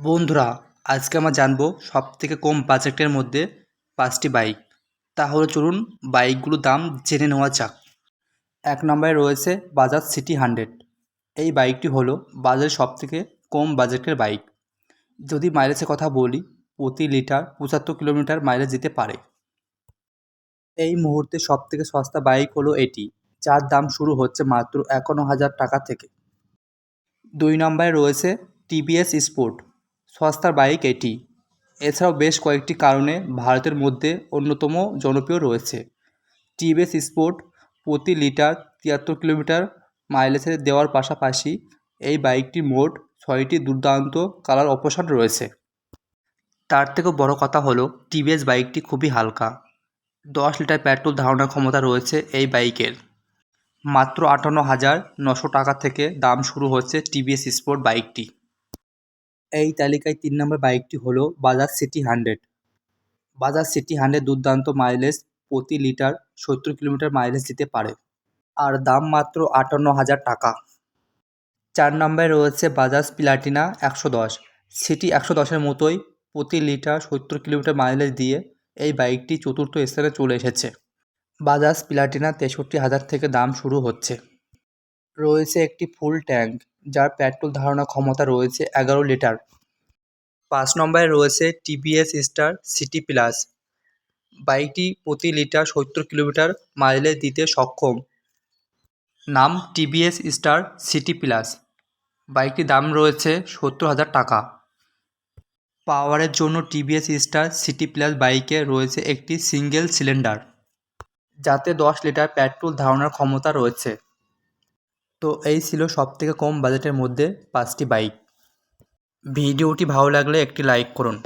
বন্ধুরা, আজকে আমরা জানব সব থেকে কম বাজেটের মধ্যে পাঁচটি বাইক। তাহলে চলুন বাইকগুলোর দাম জেনে নেওয়া যাক। এক নম্বরে রয়েছে বাজাজ সিটি হান্ড্রেড এই বাইকটি হলো বাজারের সব থেকে কম বাজেটের বাইক। যদি মাইলেজের কথা বলি, প্রতি লিটার পঁচাত্তর কিলোমিটার মাইলেজ দিতে পারে। এই মুহূর্তে সব থেকে সস্তা বাইক হলো এটি, যার দাম শুরু হচ্ছে মাত্র একান্ন হাজার টাকা থেকে। দুই নম্বরে রয়েছে টিভিএস স্পোর্ট সস্তার বাইক এটি। এছাড়াও বেশ কয়েকটি কারণে ভারতের মধ্যে অন্যতম জনপ্রিয় রয়েছে। টিভিএস স্পোর্ট প্রতি লিটার তিয়াত্তর কিলোমিটার মাইলেজে দেওয়ার পাশাপাশি এই বাইকটি মোট ছয়টি দুর্দান্ত কালার অপশন রয়েছে। তার থেকেও বড় কথা হলো, টিভিএস বাইকটি খুবই হালকা। দশ লিটার পেট্রোল ধারণার ক্ষমতা রয়েছে এই বাইকের। মাত্র আটান্ন হাজার নশো টাকা থেকে দাম শুরু হচ্ছে টিভিএস স্পোর্ট বাইকটি। এই তালিকায় তিন নম্বর বাইকটি হলো Bajaj CT hundred Bajaj CT hundred দুর্দান্ত মাইলেজ প্রতি লিটার সত্তর কিলোমিটার মাইলেজ দিতে পারে। আর দাম মাত্র আটান্ন হাজার টাকা। চার নম্বরে রয়েছে বাজাজ প্লাটিনা একশো দশ। সিটি একশো দশের মতোই প্রতি লিটার সত্তর কিলোমিটার মাইলেজ দিয়ে এই বাইকটি চতুর্থ স্থানে চলে এসেছে। বাজাজ প্লাটিনা তেষট্টি হাজার থেকে দাম শুরু হচ্ছে। রয়েছে একটি ফুল ট্যাঙ্ক যার পেট্রোল ধারণা ক্ষমতা রয়েছে এগারো লিটার। পাঁচ নম্বরে রয়েছে টিভিএস স্টার সিটি প্লাস। বাইকটি প্রতি লিটার সত্তর কিলোমিটার মাইলেজ দিতে সক্ষম। নাম টিভিএস স্টার সিটি প্লাস। বাইকটির দাম রয়েছে সত্তর হাজার টাকা। পাওয়ারের জন্য টিভিএস স্টার সিটি প্লাস বাইকে রয়েছে একটি সিঙ্গেল সিলিন্ডার, যাতে দশ লিটার পেট্রোল ধারণার ক্ষমতা রয়েছে। তো এই ছিল সব থেকে কম বাজেটের মধ্যে পাঁচটি বাইক। ভিডিওটি ভালো লাগলে একটি লাইক করুন।